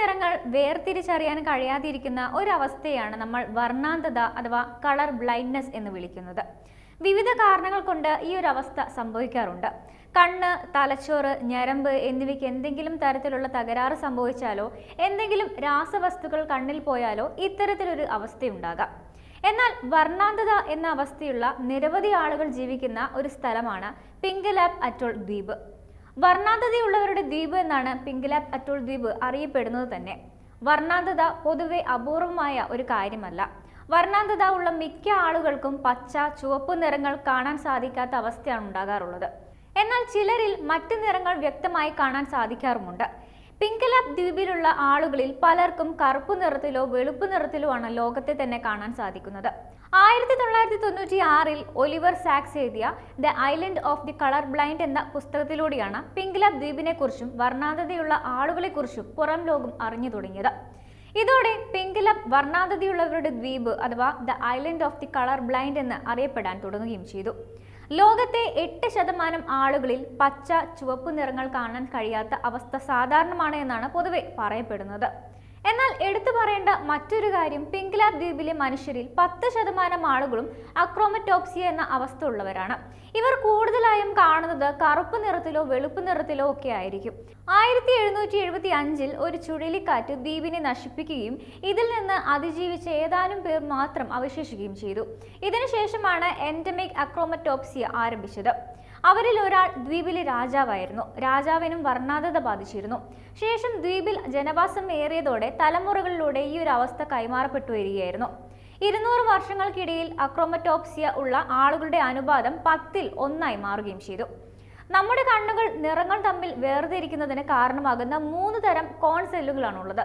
നിറങ്ങൾ വേർതിരിച്ചറിയാൻ കഴിയാതിരിക്കുന്ന ഒരവസ്ഥയാണ് നമ്മൾ വർണാന്തത അഥവാ കളർ ബ്ലൈൻഡ്നെസ് എന്ന് വിളിക്കുന്നത്. വിവിധ കാരണങ്ങൾ കൊണ്ട് ഈ ഒരു അവസ്ഥ സംഭവിക്കാറുണ്ട്. കണ്ണ് തലച്ചോറ് ഞരമ്പ് എന്നിവയ്ക്ക് എന്തെങ്കിലും തരത്തിലുള്ള തകരാറ് സംഭവിച്ചാലോ എന്തെങ്കിലും രാസവസ്തുക്കൾ കണ്ണിൽ പോയാലോ ഇത്തരത്തിലൊരു അവസ്ഥയുണ്ടാകാം. എന്നാൽ വർണാന്തത എന്ന അവസ്ഥയുള്ള നിരവധി ആളുകൾ ജീവിക്കുന്ന ഒരു സ്ഥലമാണ് പിങ്ക് പിങ്കലാബ് അറ്റോൾ ദ്വീപ്. വർണാന്തതയുള്ളവരുടെ ദ്വീപ് എന്നാണ് പിങ്കിലാബ് അറ്റോൾ ദ്വീപ് അറിയപ്പെടുന്നത് തന്നെ. വർണാന്തത പൊതുവെ അപൂർവമായ ഒരു കാര്യമല്ല. വർണാന്തത ഉള്ള മിക്ക ആളുകൾക്കും പച്ച ചുവപ്പ് നിറങ്ങൾ കാണാൻ സാധിക്കാത്ത അവസ്ഥയാണ് ഉണ്ടാകാറുള്ളത്. എന്നാൽ ചിലരിൽ മറ്റ് നിറങ്ങൾ വ്യക്തമായി കാണാൻ സാധിക്കാറുമുണ്ട്. പിങ്കലാബ് ദ്വീപിലുള്ള ആളുകളിൽ പലർക്കും കറുപ്പ് നിറത്തിലോ വെളുപ്പ് നിറത്തിലോ ആണ് ലോകത്തെ തന്നെ കാണാൻ സാധിക്കുന്നത്. ആയിരത്തി തൊള്ളായിരത്തി തൊണ്ണൂറ്റി ആറിൽ ഒലിവർ സാക്സ് എഴുതിയ the island of the colour blind എന്ന പുസ്തകത്തിലൂടെയാണ് പിങ്കലാബ് ദ്വീപിനെക്കുറിച്ചും കുറിച്ചും വർണാന്തതയുള്ള ആളുകളെക്കുറിച്ചും പുറം ലോകം അറിഞ്ഞു തുടങ്ങിയത്. ഇതോടെ പിങ്കിലബ് വർണാന്തതയുള്ളവരുടെ ദ്വീപ് അഥവാ the island of the colour blind എന്ന് അറിയപ്പെടാൻ തുടങ്ങുകയും ചെയ്തു. ലോകത്തെ എട്ട് ശതമാനം ആളുകളിൽ പച്ച ചുവപ്പ് നിറങ്ങൾ കാണാൻ കഴിയാത്ത അവസ്ഥ സാധാരണമാണ് എന്നാണ് പൊതുവെ പറയപ്പെടുന്നത്. എന്നാൽ എടുത്തു പറയേണ്ട മറ്റൊരു കാര്യം പിങ്ക്ലാബ് ദ്വീപിലെ മനുഷ്യരിൽ പത്ത് ശതമാനം ആളുകളും അക്രോമറ്റോപ്സിയ എന്ന അവസ്ഥ ഉള്ളവരാണ്. ഇവർ കൂടുതലായും കാണുന്നത് കറുപ്പ് നിറത്തിലോ വെളുപ്പ് നിറത്തിലോ ഒക്കെ ആയിരിക്കും. ആയിരത്തി എഴുന്നൂറ്റി എഴുപത്തി അഞ്ചിൽ ഒരു ചുഴലിക്കാറ്റ് ദ്വീപിനെ നശിപ്പിക്കുകയും ഇതിൽ നിന്ന് അതിജീവിച്ച ഏതാനും പേർ മാത്രം അവശേഷിക്കുകയും ചെയ്തു. ഇതിനുശേഷമാണ് എൻഡമിക് അക്രോമറ്റോപ്സിയ ആരംഭിച്ചത്. അവരിൽ ഒരാൾ ദ്വീപിലെ രാജാവായിരുന്നു. രാജാവിനും വർണാതത ബാധിച്ചിരുന്നു. ശേഷം ദ്വീപിൽ ജനവാസം ഏറിയതോടെ തലമുറകളിലൂടെ ഈ ഒരു അവസ്ഥ കൈമാറപ്പെട്ടു വരികയായിരുന്നു. ഇരുന്നൂറ് വർഷങ്ങൾക്കിടയിൽ അക്രോമറ്റോപ്സിയ ഉള്ള ആളുകളുടെ അനുപാതം പത്തിൽ ഒന്നായി മാറുകയും ചെയ്തു. നമ്മുടെ കണ്ണുകൾ നിറങ്ങൾ തമ്മിൽ വേർതിരിക്കുന്നതിന് കാരണമാകുന്ന മൂന്ന് തരം കോൺ സെല്ലുകളാണുള്ളത്.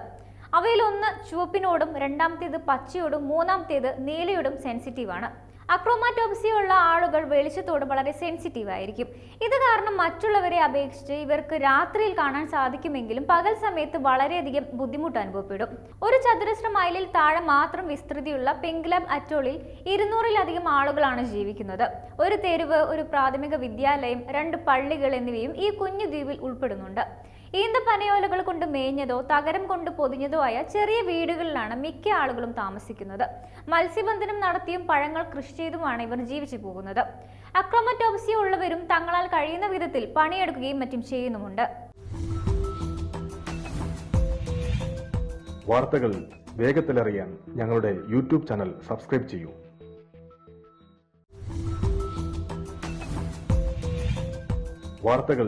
അവയിലൊന്ന് ചുവപ്പിനോടും രണ്ടാമത്തേത് പച്ചയോടും മൂന്നാമത്തേത് നീലയോടും സെൻസിറ്റീവ് ആണ് അക്രോമാറ്റോപ്സിയ ഉള്ള ആളുകൾ വെളിച്ചത്തോട് വളരെ സെൻസിറ്റീവ് ആയിരിക്കും. ഇത് കാരണം മറ്റുള്ളവരെ അപേക്ഷിച്ച് ഇവർക്ക് രാത്രിയിൽ കാണാൻ സാധിക്കുമെങ്കിലും പകൽ സമയത്ത് വളരെയധികം ബുദ്ധിമുട്ട് അനുഭവപ്പെടും. ഒരു ചതുരശ്ര മൈലിൽ താഴെ മാത്രം വിസ്തൃതിയുള്ള പെങ്ക്ലം അറ്റോളിൽ ഇരുന്നൂറിലധികം ആളുകളാണ് ജീവിക്കുന്നത്. ഒരു തെരുവ് ഒരു പ്രാഥമിക വിദ്യാലയം രണ്ട് പള്ളികൾ എന്നിവയും ഈ കുഞ്ഞു ദ്വീപിൽ ഉൾപ്പെടുന്നുണ്ട്. ഈന്ത പനയോലകൾ കൊണ്ട് മേഞ്ഞതോ തകരം കൊണ്ട് പൊതിഞ്ഞതോ ആയ ചെറിയ വീടുകളിലാണ് മിക്ക ആളുകളും താമസിക്കുന്നത്. മത്സ്യബന്ധനം നടത്തിയും പഴങ്ങൾ കൃഷി ചെയ്തുമാണ് ഇവർ ജീവിച്ചു പോകുന്നത്. അക്രമറ്റോപ്സി ഉള്ളവരും തങ്ങളാൽ കഴിയുന്ന വിധത്തിൽ പണിയെടുക്കുകയും മറ്റും ചെയ്യുന്നുമുണ്ട്. വാർത്തകൾ വേഗത്തിലറിയാൻ ഞങ്ങളുടെ യൂട്യൂബ് ചാനൽ സബ്സ്ക്രൈബ് ചെയ്യൂ. വാർത്തകൾ